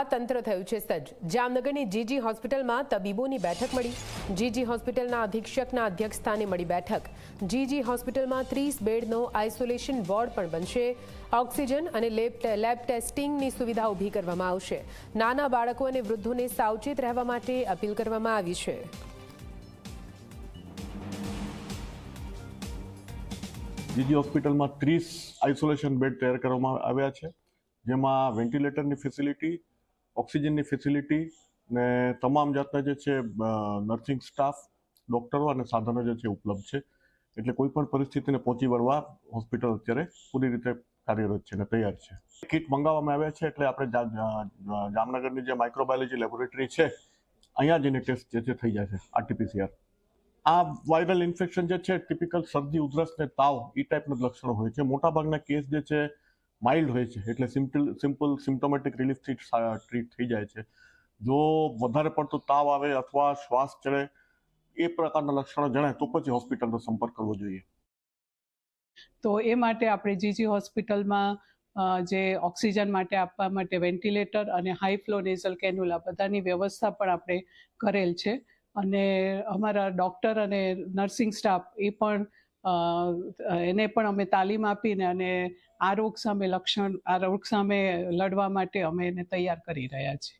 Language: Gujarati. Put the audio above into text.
આ તંત્ર થયું છે સજ્જ. જામનગરની જીજી હોસ્પિટલમાં તબીબોની બેઠક મળી. જીજી હોસ્પિટલના અધિક્ષકના અધ્યક્ષસ્થાને મળી બેઠક. જીજી હોસ્પિટલમાં ત્રીસ બેડનો આઇસોલેશન વોર્ડ પણ બનશે. ઓક્સિજન અને લેબ લેબ ટેસ્ટિંગની સુવિધા ઊભી કરવામાં આવશે. નાના બાળકો અને વૃદ્ધોને સાવચેત રહેવા માટે અપીલ કરવામાં આવી છે. જીજી હોસ્પિટલમાં ત્રીસ આઇસોલેશન બેડ તૈયાર કરવામાં આવ્યા છે. જેમાં વેન્ટિલેટરની ફેસિલિટી ઓક્સિજનની ફેસિલિટી ને તમામ જાતના જે છે નર્સિંગ સ્ટાફ ડૉક્ટરો અને સાધનો જે છે ઉપલબ્ધ છે. એટલે કોઈ પણ પરિસ્થિતિને પહોંચી વળવા હોસ્પિટલ અત્યારે પૂરી રીતે કાર્યરત છે અને તૈયાર છે. કિટ મંગાવવામાં આવ્યા છે એટલે આપણે જા- જા- જામનગરની જે માઇક્રોબાયોલોજી લેબોરેટરી છે, અહીંયા જઈને ટેસ્ટ જે છે થઈ જશે આરટીપીસીઆર આ વાયરલ ઇન્ફેક્શન જે છે ટિપિકલ શરદી, ઉધરસ ને તાવ એ ટાઈપના લક્ષણો હોય છે. મોટાભાગના કેસ જે છે માઇલ્ડ હોય છે, એટલે સિમ્પલ સિમ્પલ સિમ્ટોમેટિક રિલીફથી ટ્રીટ થઈ જાય છે. જો વધારે પડતો તાવ આવે અથવા શ્વાસ ચડે, એ પ્રકારના લક્ષણો જણાય તો પછી હોસ્પિટલનો સંપર્ક કરવો જોઈએ. તો એ માટે આપણે જીજી હોસ્પિટલમાં જે ઓક્સિજન માટે આપવા માટે વેન્ટિલેટર અને હાઈ ફ્લો નેઝલ કેન્યુલા બધાની વ્યવસ્થા પણ આપણે કરેલ છે. અને અમારા ડૉક્ટર અને નર્સિંગ સ્ટાફ એ પણ એને પણ અમે તાલીમ આપીને અને આ રોગ સામે લક્ષણ, આ રોગ સામે લડવા માટે અમે એને તૈયાર કરી રહ્યા છીએ.